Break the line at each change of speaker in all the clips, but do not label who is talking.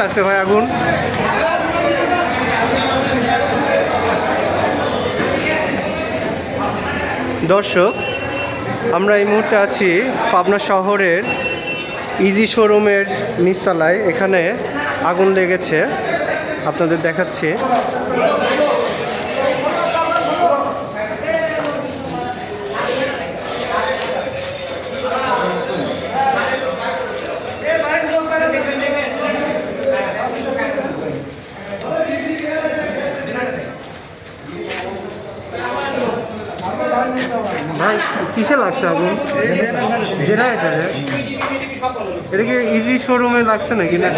লাগছে ভাই আগুন। দর্শক, আমরা এই মুহূর্তে আছি পাবনা শহরের ইজি শোরুমের নিচতলায়। এখানে আগুন লেগেছে। আপনাদের দেখাচ্ছি। ভাই কিসে লাগছে আগুন জেনারেটারে এটা কি ইজি শোরুমে লাগছে নাকি? না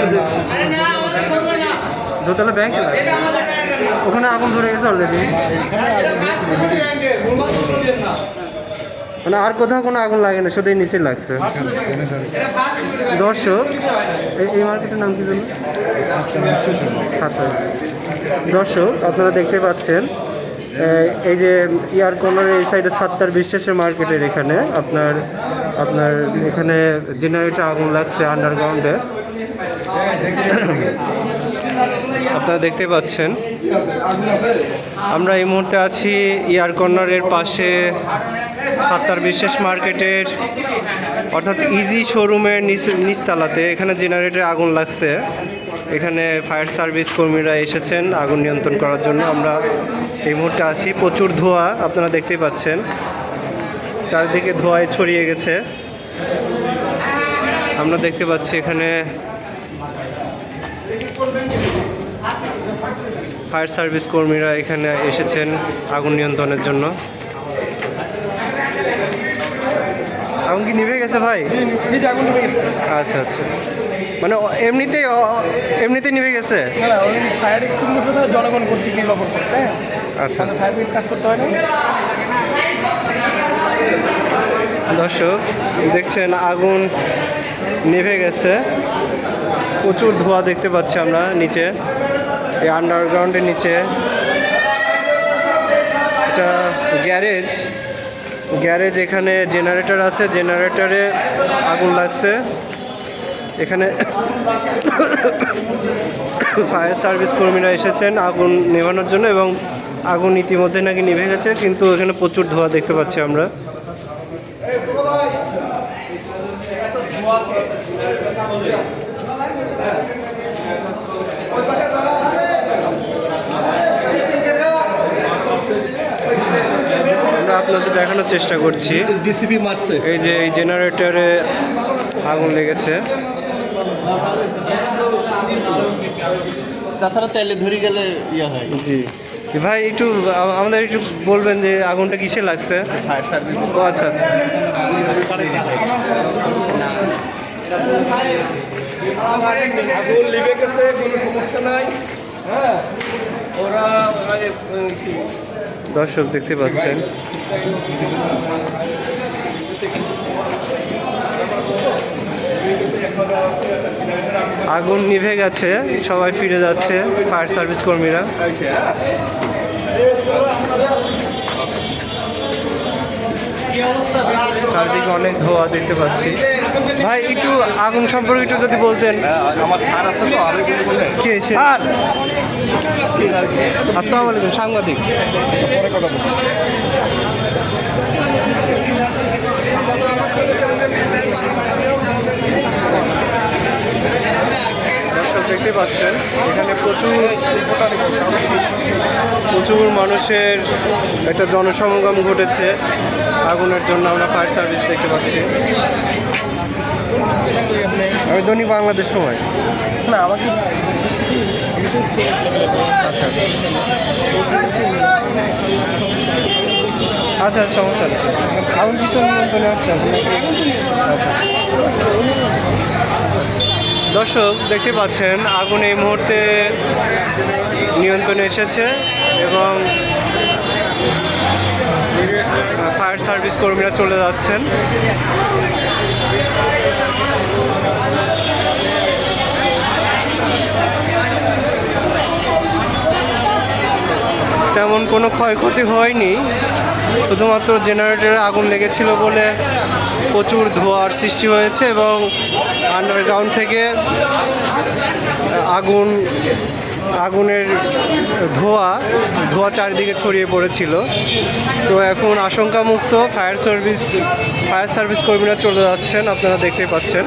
দোতলা ব্যাংকে লাগছে। ওখানে আগুন ধরে গেছে অলরেডি মানে আর কোথাও কোনো আগুন লাগে না শুধু এই নিচে লাগছে। দর্শক এই- এই মার্কেটের নাম কি জানো সাতটা। দর্শক আপনারা দেখতে পাচ্ছেন এই- যে ইয়ার কর্নারের এই সাইডে সাতটার বিশ্বাসের মার্কেটের এখানে আপনার আপনার এখানে জেনারেটর আগুন লাগছে আন্ডারগ্রাউন্ডে আপনারা দেখতে পাচ্ছেন। আমরা এই মুহূর্তে আছি ইয়ার কর্নারের পাশে সাতটার বিশেষ মার্কেটের, অর্থাৎ ইজি শোরুমের নিচ, নিচতলাতে। এখানে জেনারেটরে আগুন লাগছে। এখানে ফায়ার সার্ভিস কর্মীরা এসেছেন আগুন নিয়ন্ত্রণ করার জন্য। আমরা এই মুহূর্তে আছি। প্রচুর ধোঁয়া আপনারা দেখতেই পাচ্ছেন। চারিদিকে ধোঁয়ায় ছড়িয়ে গেছে। আমরা দেখতে পাচ্ছি এখানে ফায়ার সার্ভিস কর্মীরা এখানে এসেছেন আগুন নিয়ন্ত্রণের জন্য। আগুন কি নিভে গেছে ভাই? আচ্ছা আচ্ছা। মানে এমনিতেই এমনিতেই নিভে গেছে?
না না ওই ফায়ার এক্সটিংগুইশার জনগণ কর্তৃক নির্বাপন করছে হ্যাঁ?
আচ্ছা।
সার্ভিস কাজ করতে হয় না?
দর্শক দেখছেন আগুন নিভে গেছে। প্রচুর ধোঁয়া দেখতে পাচ্ছি আমরা নিচে। এই আন্ডারগ্রাউন্ডের নিচে। এটা গ্যারেজ। গ্যারেজ এখানে জেনারেটর আছে জেনারেটরে আগুন লাগছে। এখানে ফায়ার সার্ভিস কর্মীরা এসেছেন আগুন নেভানোর জন্য এবং আগুন ইতিমধ্যে নাকি নিভে গেছে কিন্তু এখানে প্রচুর ধোঁয়া দেখতে পাচ্ছি আমরা। আমরা আপনাদের দেখানোর চেষ্টা করছি।
ডিসিপি মারছে।
এই যে এই জেনারেটরে আগুন লেগেছে।
তাছাড়া চাইলে ধরে গেলে ইয়ে হয়।
জি। ভাই একটু আমাদের একটু বলবেন যে আগুনটা কিসে লাগছে?
ফায়ার সার্ভিস
ও আচ্ছা আচ্ছা।
আগুন লেগে গেছে কোনো সমস্যা নাই। হ্যাঁ ওরা
দর্শক দেখতে পাচ্ছেন। আগুন নিভে গেছে সবাই ফিরে যাচ্ছে ফায়ার সার্ভিস কর্মীরা। চারদিকে অনেক ধোয়া দেখতে পাচ্ছি। ভাই একটু আগুন সম্পর্কে একটু যদি বলতেন।
আমার ছাড় আছে তো আমি
কে এসে আসসালামু আলাইকুম সাংবাদিক। দর্শক দেখতে পাচ্ছেন এখানে প্রচুর মানুষের একটা জনসমাগম ঘটেছে। আগুনের জন্য আমরা ফায়ার সার্ভিস দেখতে পাচ্ছি। আমি ধনী বাংলাদেশ সময়।
না আমাকে
আচ্ছা আচ্ছা। সমস্যা নেই। আগুন কি তো নিয়ন্ত্রণে আসছে আচ্ছা। দর্শক, দেখতে পাচ্ছেন, আগুন এই মুহূর্তে নিয়ন্ত্রণে এসেছে এবং ফায়ার সার্ভিস কর্মীরা চলে যাচ্ছেন। তেমন কোনো ক্ষয়ক্ষতি হয়নি। শুধুমাত্র জেনারেটরে আগুন লেগেছিল বলে প্রচুর ধোঁয়ার সৃষ্টি হয়েছে এবং আন্ডারগ্রাউন্ড থেকে আগুন, আগুনের ধোঁয়া ধোঁয়া চারিদিকে ছড়িয়ে পড়েছিল। তো এখন আশঙ্কামুক্ত ফায়ার সার্ভিস ফায়ার সার্ভিস কর্মীরা চলে যাচ্ছেন, আপনারা দেখতে পাচ্ছেন।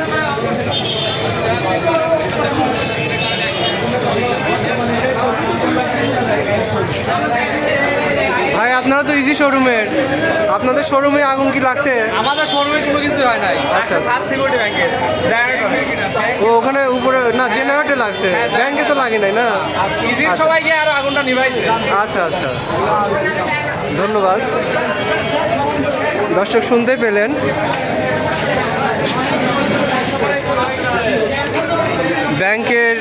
ভাই আপনারা তো ইজি শোরুমের আপনাদের শোরুমে আগুন কি লাগছে?
আমাদের শোরুমে কোনো কিছু হয় নাই।
আচ্ছা।
ফার্স্ট সিকিউরিটি ব্যাংকের
ও ওখানে উপরে না জেনারেটর লাগছে। ব্যাংকে তো লাগে নাই না?
ইজির সবাই গিয়ে আরও আগুনটা নিভাইছে।
আচ্ছা আচ্ছা। ধন্যবাদ। দর্শক শুনতে পেলেন। ব্যাংকের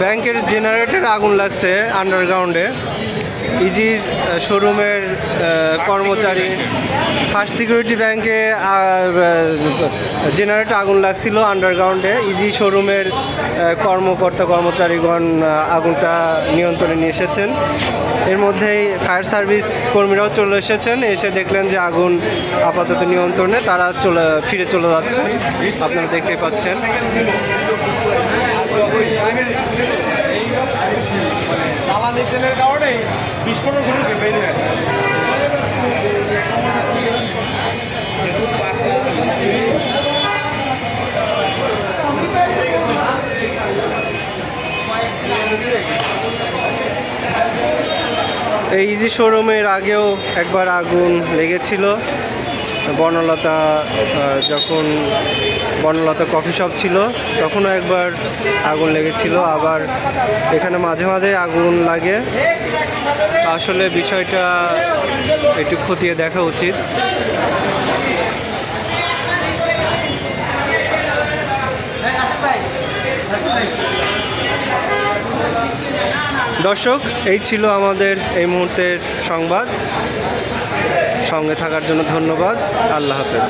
ব্যাংকের জেনারেটর আগুন লাগছে আন্ডারগ্রাউন্ডে ইজির শোরুমের কর্মচারী। ফার্স্ট সিকিউরিটি ব্যাংকে জেনারেটর আগুন লাগছিল আন্ডারগ্রাউন্ডে ইজি শোরুমের কর্মকর্তা, কর্মচারীগণ আগুনটা নিয়ন্ত্রণে নিয়ে এসেছেন। এর মধ্যেই ফায়ার সার্ভিস কর্মীরাও চলে এসেছেন। এসে দেখলেন যে আগুন আপাতত নিয়ন্ত্রণে, তারা চলে, ফিরে চলে যাচ্ছে। আপনারা দেখতেই পাচ্ছেন।
কারণে বিস্ফোরণ ঘটে গেছে
এই ইজি শোরুমের আগেও একবার আগুন লেগেছিল। বনলতা যখন বনলতা কফি শপ ছিল, তখনও একবার আগুন লেগেছিল, আবার এখানে মাঝে মাঝে আগুন লাগে। আসলে বিষয়টা একটু খতিয়ে দেখা উচিত। দর্শক, এই ছিল আমাদের এই মুহূর্তের সংবাদ। সঙ্গে থাকার জন্য ধন্যবাদ। আল্লাহ হাফেজ।